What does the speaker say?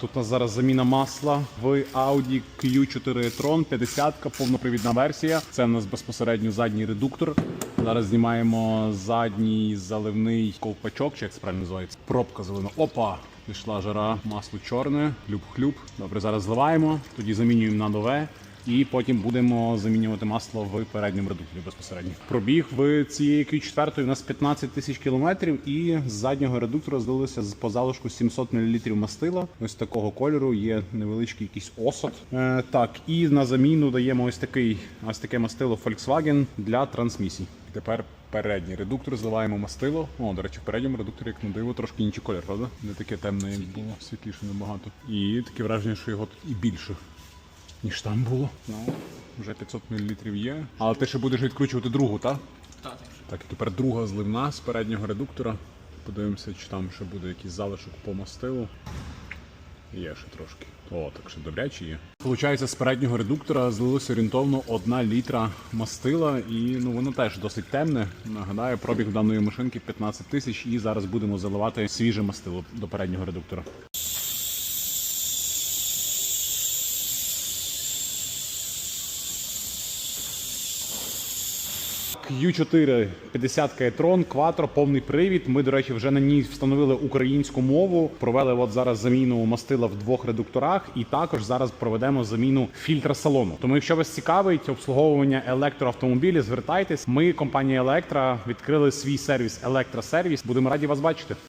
тут у нас зараз заміна масла в Audi Q4 e-tron 50 ка повнопривідна версія. Це у нас безпосередньо задній редуктор. Зараз знімаємо задній заливний ковпачок, чи як це правильно називається. Пробка залина. Опа! Пішла жара, масло чорне, хлюб-хлюб. Добре, зараз зливаємо, тоді замінюємо на нове. І потім будемо замінювати масло в передньому редукторі безпосередньо. Пробіг в цієї Q4 у нас 15 тисяч кілометрів, і з заднього редуктора злилося з по залишку 700 мл мастила. Ось такого кольору є невеличкий якийсь осад. Е, так, і на заміну даємо ось такий ось таке мастило Volkswagen для трансмісій. Тепер передній редуктор зливаємо мастило. О, до речі, в передньому редукторі, як на диво, трошки інший колір, правда? Не таке темне, як було, світліше набагато. І таке враження, що його тут і більше ніж там було. Ну, вже 500 мл є. Але ти ще будеш відкручувати другу, так? Так. Так, і тепер друга зливна з переднього редуктора. Подивимося, чи там ще буде якийсь залишок по мастилу. Є ще трошки. О, так що добряче є. Получається, з переднього редуктора злилося орієнтовно 1 літра мастила, і ну воно теж досить темне. Нагадаю, пробіг даної машинки 15 тисяч, і зараз будемо заливати свіже мастило до переднього редуктора. Q4 50 e-tron, Quattro, повний привід. Ми, до речі, вже на ній встановили українську мову. Провели от зараз заміну мастила в двох редукторах, і також зараз проведемо заміну фільтра салону. Тому, якщо вас цікавить обслуговування електроавтомобілів, звертайтесь. Ми, компанія Електра, відкрили свій сервіс Електросервіс. Будемо раді вас бачити.